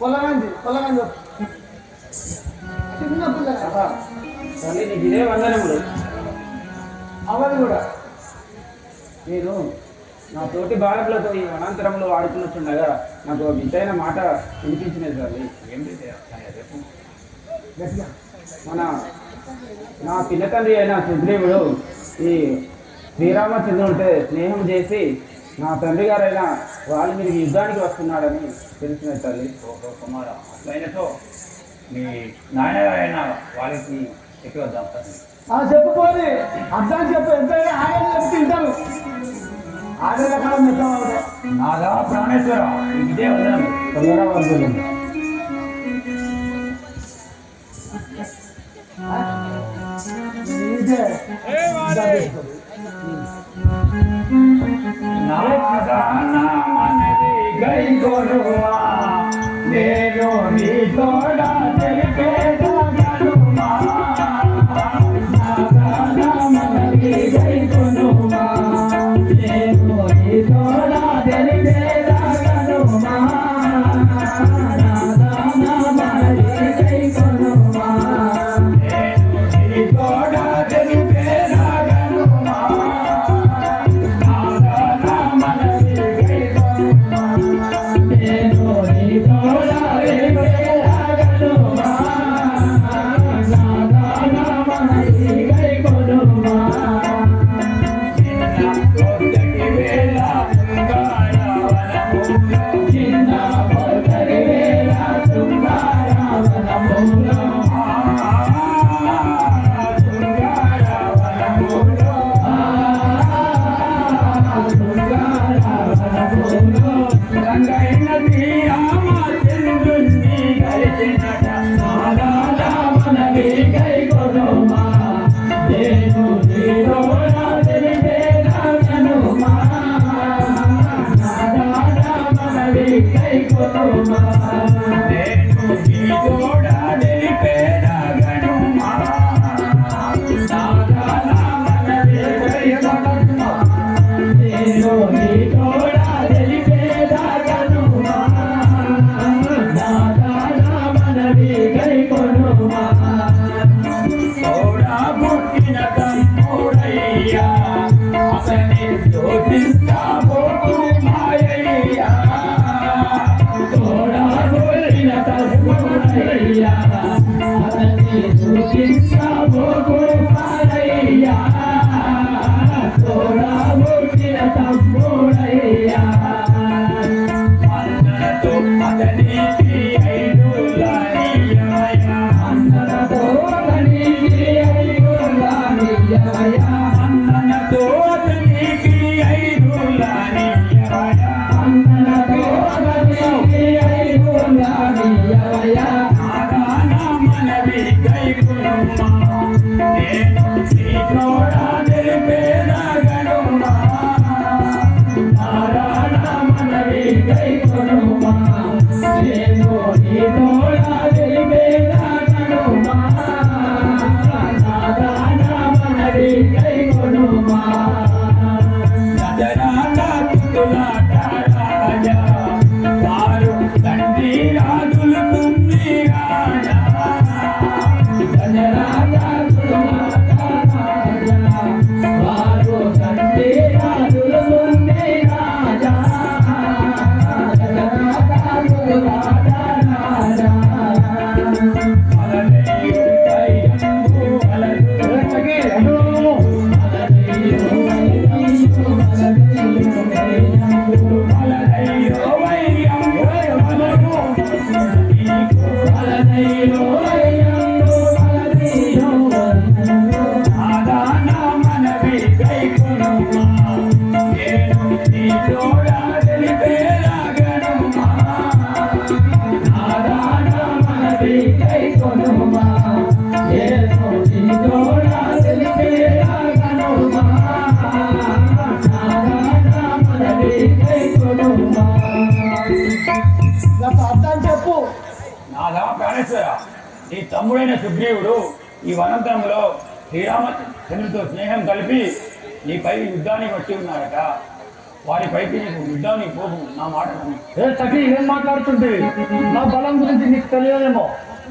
పొలగంది పొలగంది చిన్న పిల్లగా తల్లి నీకు ఇదే వందనములు అవది కూడా. నేను నా తోటి బాలకులతో ఈ వనాంతరంలో ఆడుకున్నట్టుండగా నాకు ఒక వింతైన మాట వినిపించినది తల్లి రేపు గట్టిగా. మన నా తండ్రి అయిన సుగ్రీవుడు ఈ శ్రీరామచంద్రుడితో స్నేహం చేసి నా తండ్రి గారైన వాళ్ళ మీద యుద్ధానికి వస్తున్నాడని తెలిసినది తల్లి. ఓహో కుమార అట్లయినతో మీ నాయనగారైన వాళ్ళకి ఎక్కి వద్దాం తల్లి ఆ చెప్పుకోని అర్థం చెప్పు. ఎంతైనా ఆయన చెప్తే వింటారు ఆడే రకాల అవుతాయి నాదా ప్రాణేశ్వర ఇదే వందనం తొందరగా వద్దు ఇదే నాదా నా మనది గై కొనువా నేను నీ తమ్ముడైన సుగ్రీవుడు ఈ వనంతరంలో శ్రీరామచంద్రుడితో స్నేహం కలిపి నీపై యుద్ధానికి వచ్చి ఉన్నాడట వారి పైకి నీకు యుద్ధం నీ పోగు నా మాట. ఏ సఖి ఏం మాట్లాడుతుంటే? నా బలం గురించి నీకు తెలియదేమో.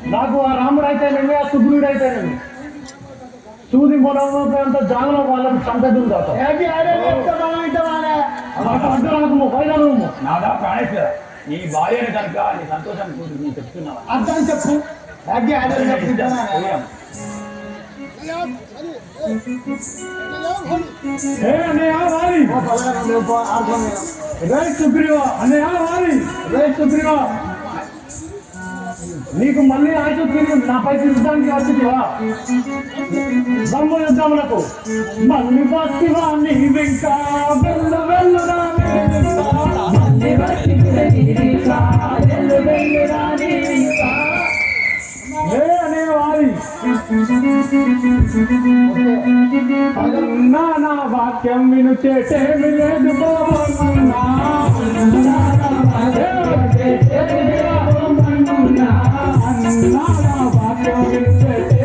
నాకు ఆ రాముడు అయితేనేమి ఆ సుగ్రీవుడు అయితేనేమి సూది మొదలంత జాగలో నాకు అడ్డు రాకము వైరాము నాదా ప్రాణేశ్వర నీ భార్యను కనుక నీ సంతోషం కూతురు నేను చెప్తున్నావా అర్థం చెప్పు. ఏ అన్నయ్య వాలి రే సుగ్రీవ అన్నయ్య వాలి రే నీకు మళ్ళీ తిరిగి నాపై యుద్ధానికి దమ్ము యుద్ధములకు మళ్ళీ వస్తివా నీ వెంక. వెళ్ళు వెళ్ళు నా వెనుక. మళ్ళీ వస్తివా నీ వెంక, వెళ్ళు వెళ్ళు నా నీ వెంక. ఏ అనే వారి నా నా వాక్యం విను చేసేమి లేదు బాబన్నా. నా వాక్యం విను చేసే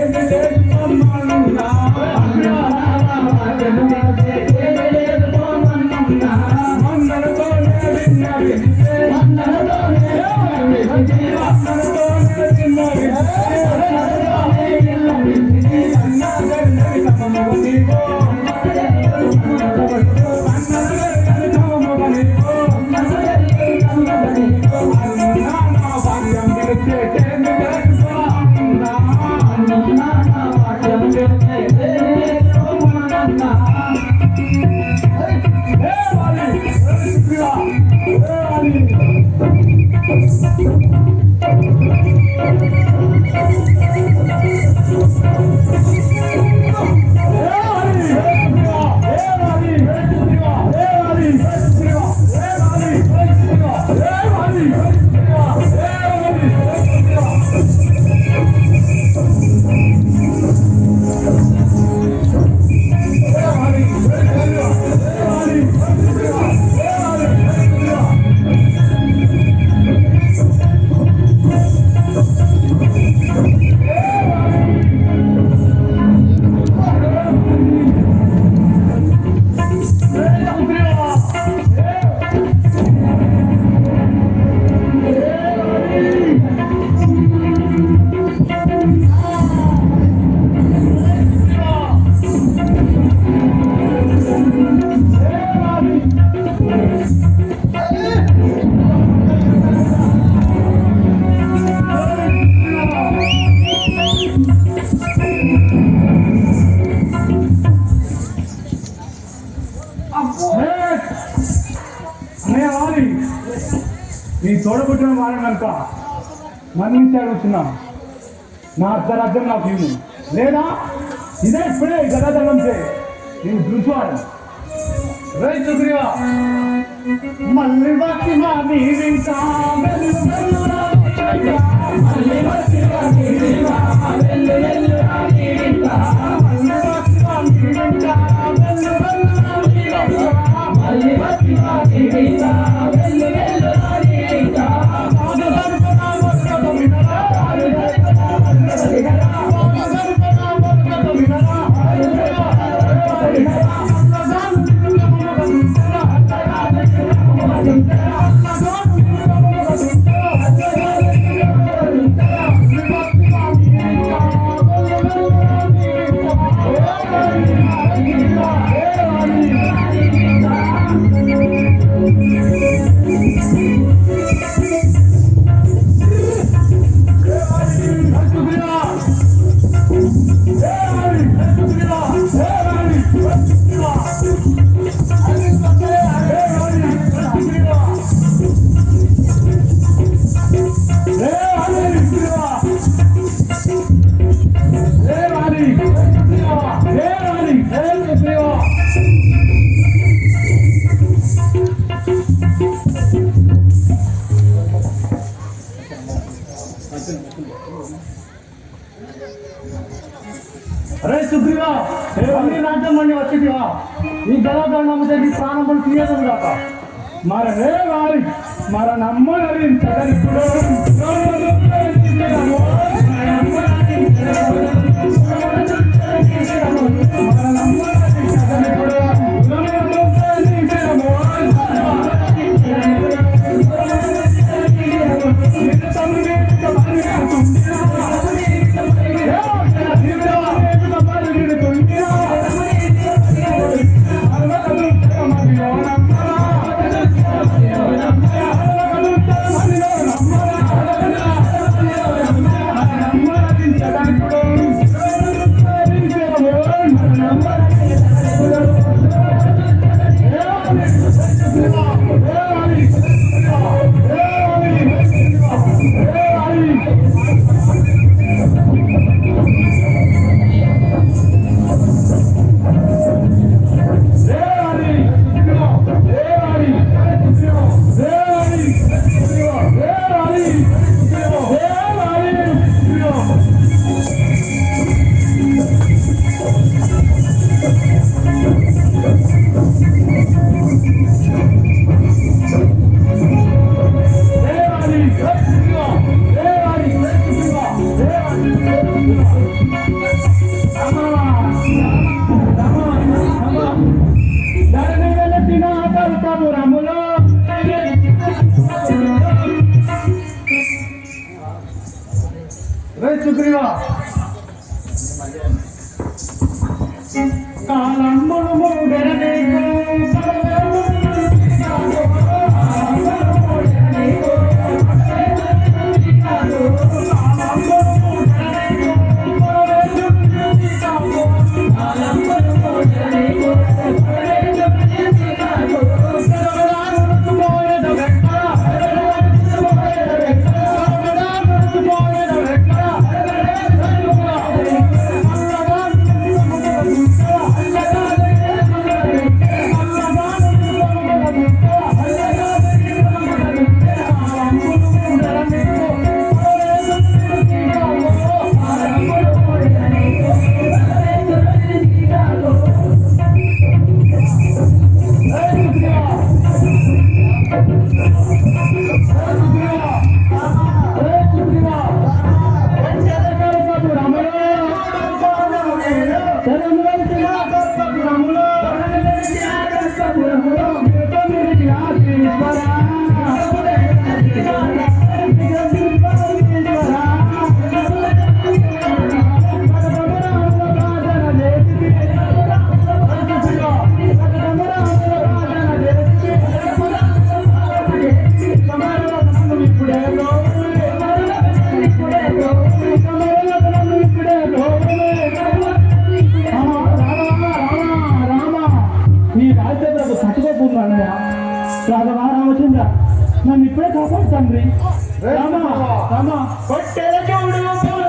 తోడబుట్టిన వారిని కనుక మన్నించి అడుగుతున్నా. నా అర్ధరాజ్యం నా ఇవ్వు లేదా. ఇదే ఇప్పుడే గదాదండం చే నేను చూసుకోవాలి రైతు సుగ్రీవా మళ్ళీ బాకి మా నీవింకా వెళ్ళు వెళ్ళు రా నీవింకా. మళ్ళీ బాకి మా నీవింకా మళ్ళీ బాకి మా నీవింకా Hey! అరే సుగ్రీవా అన్ని రాజ్యం మండి వచ్చిదివా ఈ నమ్మితే నీ ప్రాణం కూడా తీయదు కాక మర రే వారి మర నమ్మని చదరిప్పుడు नंबर आके लगा दो వెతుకురిగా కాలం మూడనే నన్ను ఇప్పుడే కాపాడు తండ్రి. రామా రామా. కొట్టెల చూడు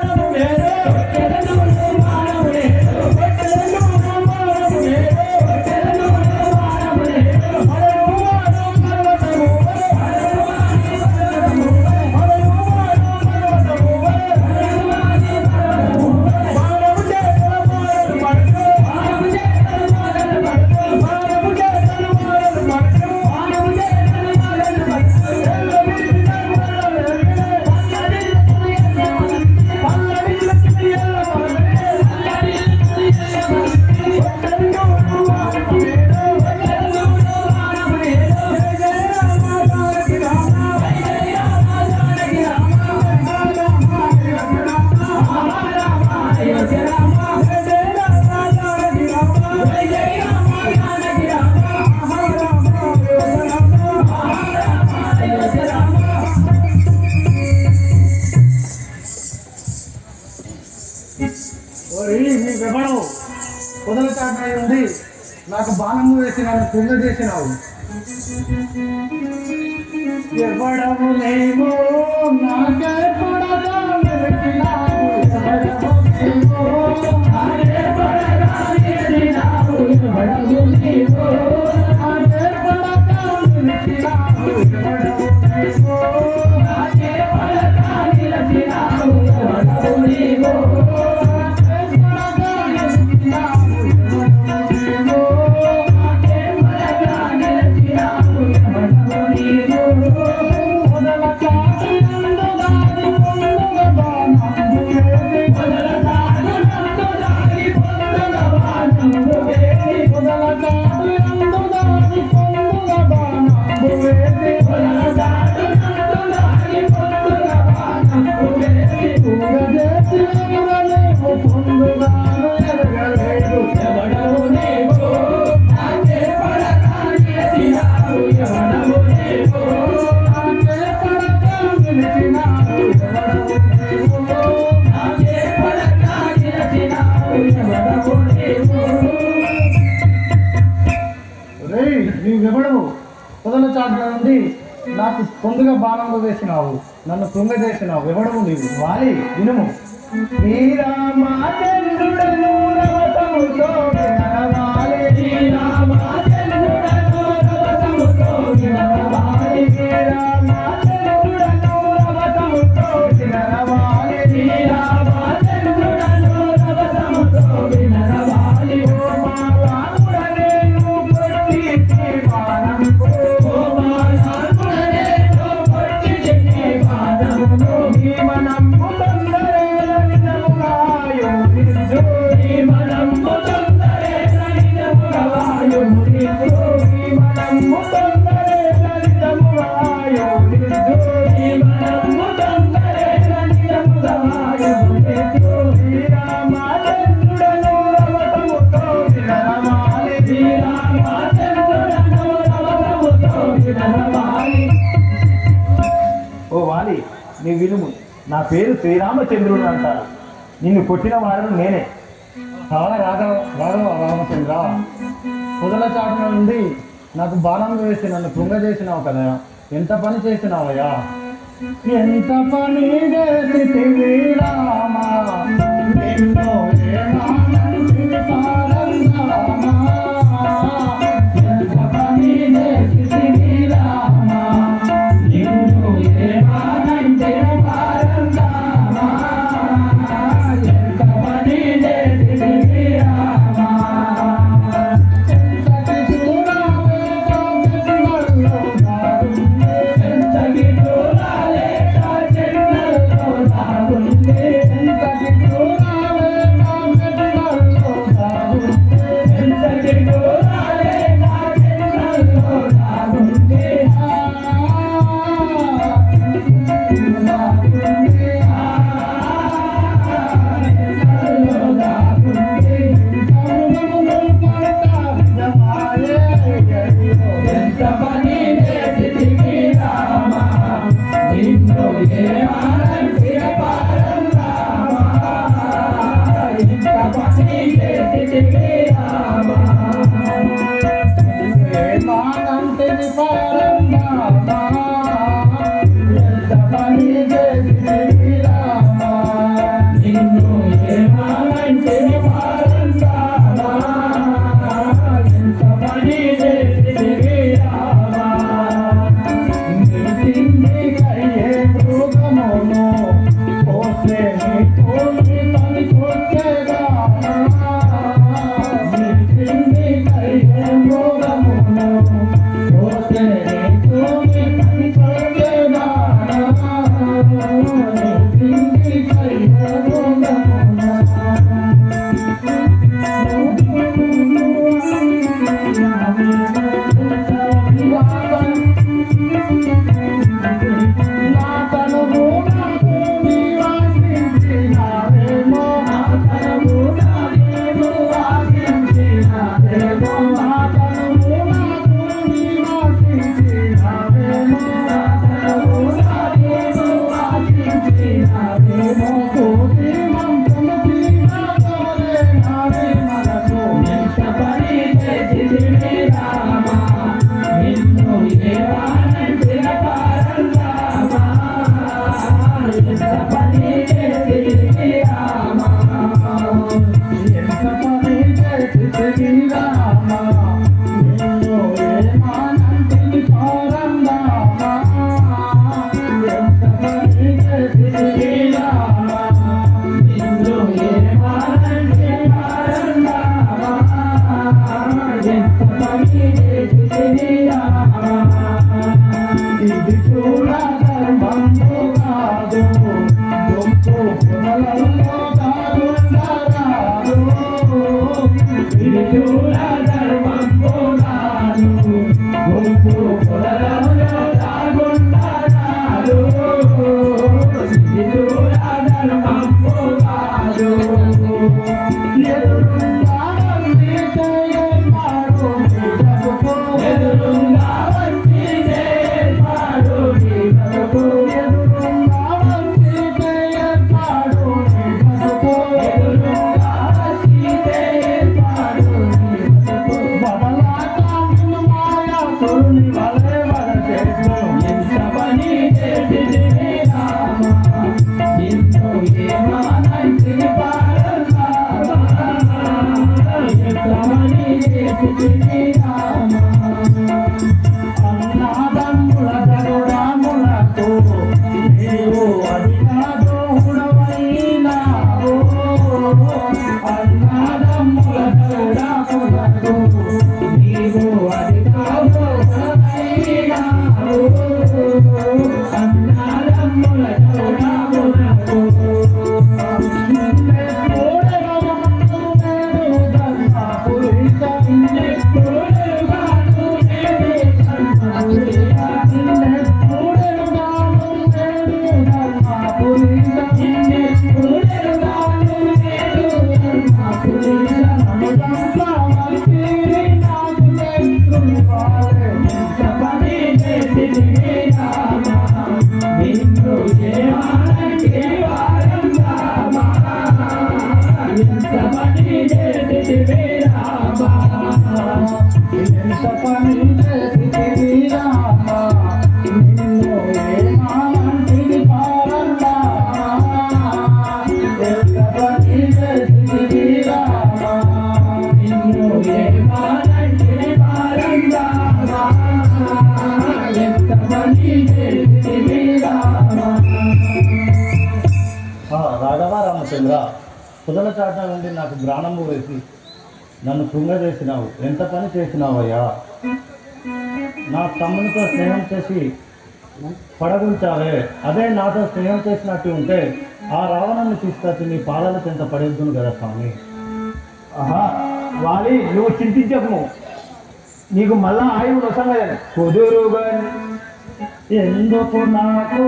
నాకు బాణము వేసి నన్ను చేసినావు. ఎవడము లేమో నాకెప్పుడదా ఎవడము లేమో. you. నన్ను బాణంలో వేసినావు నన్ను కృంగ చేసినావు ఎవడము నీవు? వాలి వినుము శ్రీరామా ఓ వాలి నీ విలుము నా పేరు శ్రీరామచంద్రుడు అంటారు. నిన్ను కొట్టిన వాడను నేనే. చాలా రాఘవ రాఘవ రామచంద్ర. పొదల చాటున నుండి నాకు బాణం వేసి నన్ను కృంగజేసినావు కదా. ఎంత పని చేసినావయ్యా? ఎంత పని చేసి రామా ఎన్నో ఎంత రామచంద్ర కుదల చాట నుండి నాకు ప్రాణము వేసి నన్ను కృంగజేసినావు ఎంత పని చేసినావయ్యా? నా తమ్మునితో స్నేహం చేసి పడగుంచావే. అదే నాతో స్నేహం చేసినట్టు ఉంటే ఆ రావణాన్ని తీసుకొచ్చి నీ పాదాల చెంత పడేద్దును కదా స్వామి. ఆహా వాలి నువ్వు చింతించకు. నీకు మళ్ళా ఆయువు నొసంగా కుదురుగా ఎందుకు నాకు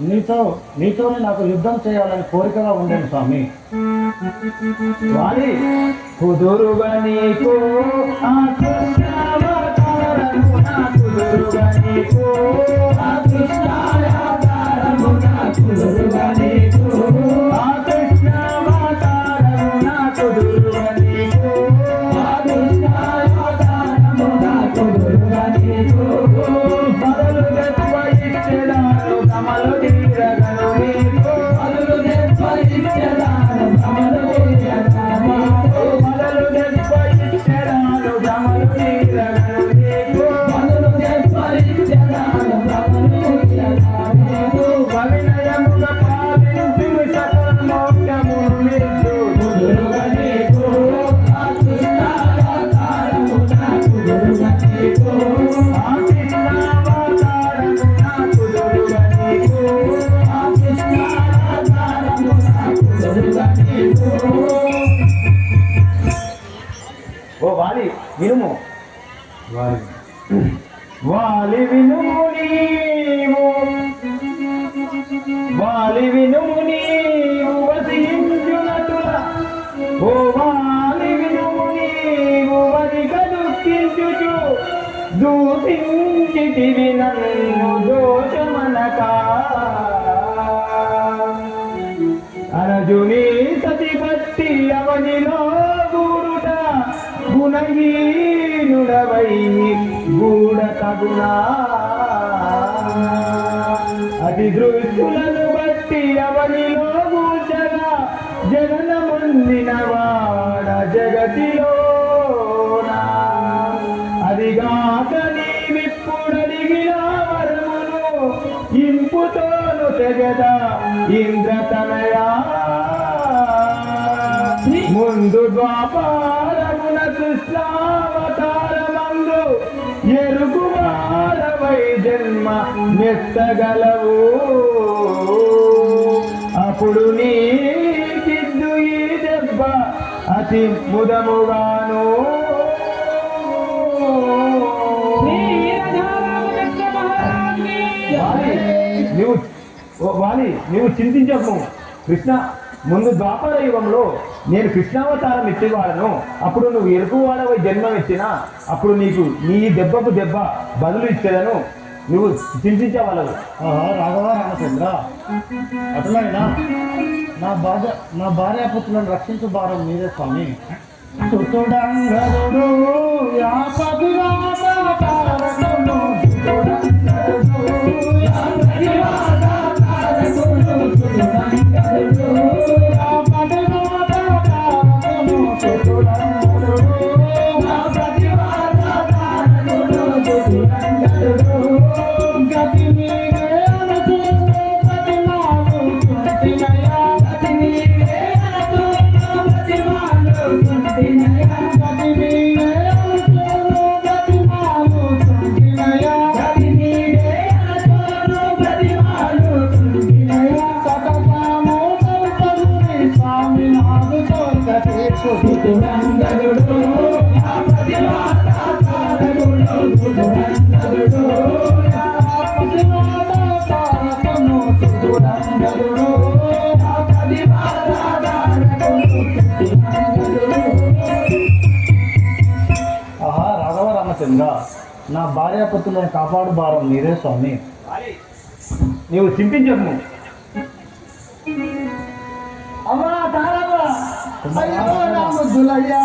నీతో నీతోనే నాకు యుద్ధం చేయాలని కోరికగా ఉండేది స్వామి. వాణి కుదురుగా నీకు కుదురుగా నీకు కుదురుగా నీకు గుణహీనుడవై గూడ తగునా అది దృష్టులను బట్టి అవనిలో కూర్చగా జగన ముందిన వాడ జగతిలోనా? అదిగాక నీవిప్పుడడిగిన వరమును ఇంపుతోను తెగద ఇంద్రతనయా? ముందు ద్వాపా మెత్తగలవు అప్పుడు నీకిద్దు ఈ దెబ్బ అతి ముదముగాను. నీవు ఓ వాలి నీవు చింతించకు కృష్ణ ముందు ద్వాపర యుగంలో నేను కృష్ణావతారం ఇచ్చేవాడను అప్పుడు నువ్వు ఎరుకువాడవై జన్మం ఇచ్చినా అప్పుడు నీకు నీ దెబ్బకు దెబ్బ బదులు ఇచ్చేదను. నువ్వు చింతించగలవు ఆహా, రాఘవ రామచంద్ర. అట్లయినా నా భార్య నా భార్య భార్యాపుత్రులను రక్షించు భారం మీదే స్వామి. సుతుడంగరుడు యాపదివాదాకారకుడు, నా భార్యాపుత్రులను కాపాడు భారం మీరే స్వామి నీవు చింతించకు అమ్మా తారమ్మ అయ్యో నా ముద్దులయ్యా